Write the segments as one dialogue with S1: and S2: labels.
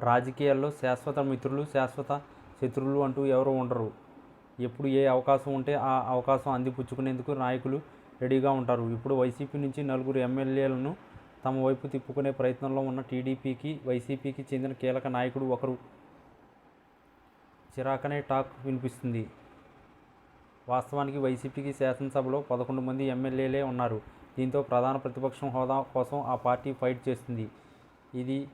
S1: రాజకీయాల్లో శాశ్వత మిత్రులు శాశ్వత శత్రువులు అంటూ ఎవరు ఉండరు. ఎప్పుడు ఏ అవకాశం ఉంటే ఆ అవకాశం అందిపుచ్చుకునేందుకు నాయకులు రెడీగా ఉంటారు. ఇప్పుడు వైసీపీ నుంచి నలుగురు ఎమ్మెల్యేలను తమ వైపు తిప్పుకునే ప్రయత్నంలో ఉన్న టీడీపీకి వైసీపీకి చెందిన కీలక నాయకుడు ఒకరు. చిరాకనే టాక్ వినిపిస్తుంది. వాస్తవానికి వైసీపీకి శాసనసభలో పదకొండు మంది ఎమ్మెల్యేలే ఉన్నారు. దీంతో ప్రధాన ప్రతిపక్షం హోదా కోసం ఆ పార్టీ ఫైట్ చేస్తుంది. ఇది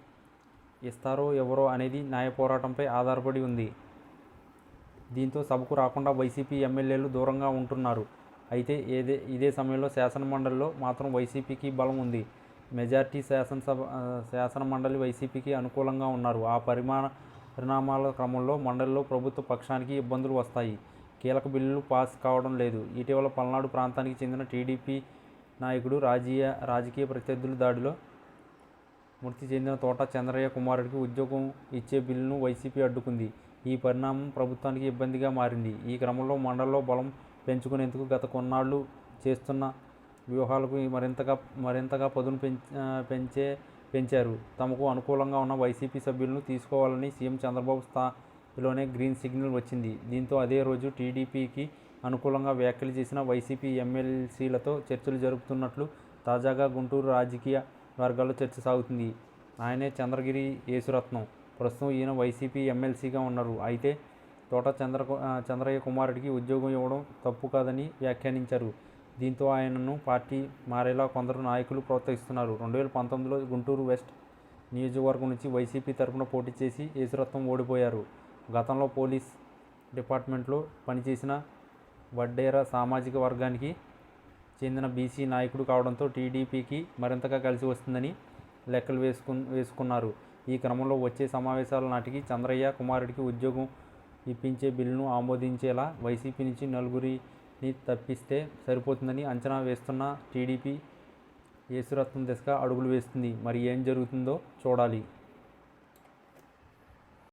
S1: ఇస్తారో ఎవరో అనేది న్యాయ పోరాటంపై ఆధారపడి ఉంది. దీంతో సభకు రాకుండా వైసీపీ ఎమ్మెల్యేలు దూరంగా ఉంటున్నారు. అయితే ఏదే ఇదే సమయంలో శాసనమండలిలో మాత్రం వైసీపీకి బలం ఉంది. మెజార్టీ శాసనసభ శాసనమండలి వైసీపీకి అనుకూలంగా ఉన్నారు. ఆ పరిమాణ పరిణామాల క్రమంలో మండలిలో ప్రభుత్వ పక్షానికి ఇబ్బందులు వస్తాయి. కీలక బిల్లులు పాస్ కావడం లేదు. ఇటీవల పల్నాడు ప్రాంతానికి చెందిన టీడీపీ నాయకుడు రాజీయ రాజకీయ ప్రత్యర్థుల దాడిలో మృతి చెందిన తోట చంద్రయ్య కుమారుడికి ఉద్యోగం ఇచ్చే బిల్లును వైసీపీ అడ్డుకుంది. ఈ పరిణామం ప్రభుత్వానికి ఇబ్బందిగా మారింది. ఈ క్రమంలో మండలంలో బలం పెంచుకునేందుకు గత కొన్నాళ్ళు చేస్తున్న వ్యూహాలకు మరింతగా మరింతగా పదును పెంచ పెంచే పెంచారు. తమకు అనుకూలంగా ఉన్న వైసీపీ సభ్యులను తీసుకోవాలని సీఎం చంద్రబాబు స్థాయిలోనే గ్రీన్ సిగ్నల్ వచ్చింది. దీంతో అదే రోజు టీడీపీకి అనుకూలంగా వ్యాఖ్యలు చేసిన వైసీపీ ఎమ్మెల్సీలతో చర్చలు జరుపుతున్నట్లు తాజాగా గుంటూరు రాజకీయ వర్గాల్లో చర్చ సాగుతుంది. ఆయనే చంద్రగిరి యేసురత్నం. ప్రస్తుతం ఈయన వైసీపీ ఎమ్మెల్సీగా ఉన్నారు. అయితే తోట చంద్ర చంద్రయ్య కుమారుడికి ఉద్యోగం ఇవ్వడం తప్పు కాదని వ్యాఖ్యానించారు. దీంతో ఆయనను పార్టీ మారేలా కొందరు నాయకులు ప్రోత్సహిస్తున్నారు. రెండు వేల పంతొమ్మిదిలో గుంటూరు వెస్ట్ నియోజకవర్గం నుంచి వైసీపీ తరపున పోటీ చేసి యేసురత్నం ఓడిపోయారు. గతంలో పోలీస్ డిపార్ట్మెంట్లో పనిచేసిన వడ్డేర సామాజిక వర్గానికి చెందిన బీసీ నాయకుడు కావడంతో టీడీపీకి మరింతగా కలిసి వస్తుందని లెక్కలు వేసుకు వేసుకున్నారు. ఈ క్రమంలో వచ్చే సమావేశాల నాటికి చంద్రయ్య కుమారుడికి ఉద్యోగం ఇప్పించే బిల్లును ఆమోదించేలా వైసీపీ నుంచి నలుగురిని తప్పిస్తే సరిపోతుందని అంచనా వేస్తున్న టీడీపీ యేసురత్నం దిశగా అడుగులు వేస్తుంది. మరి ఏం జరుగుతుందో చూడాలి.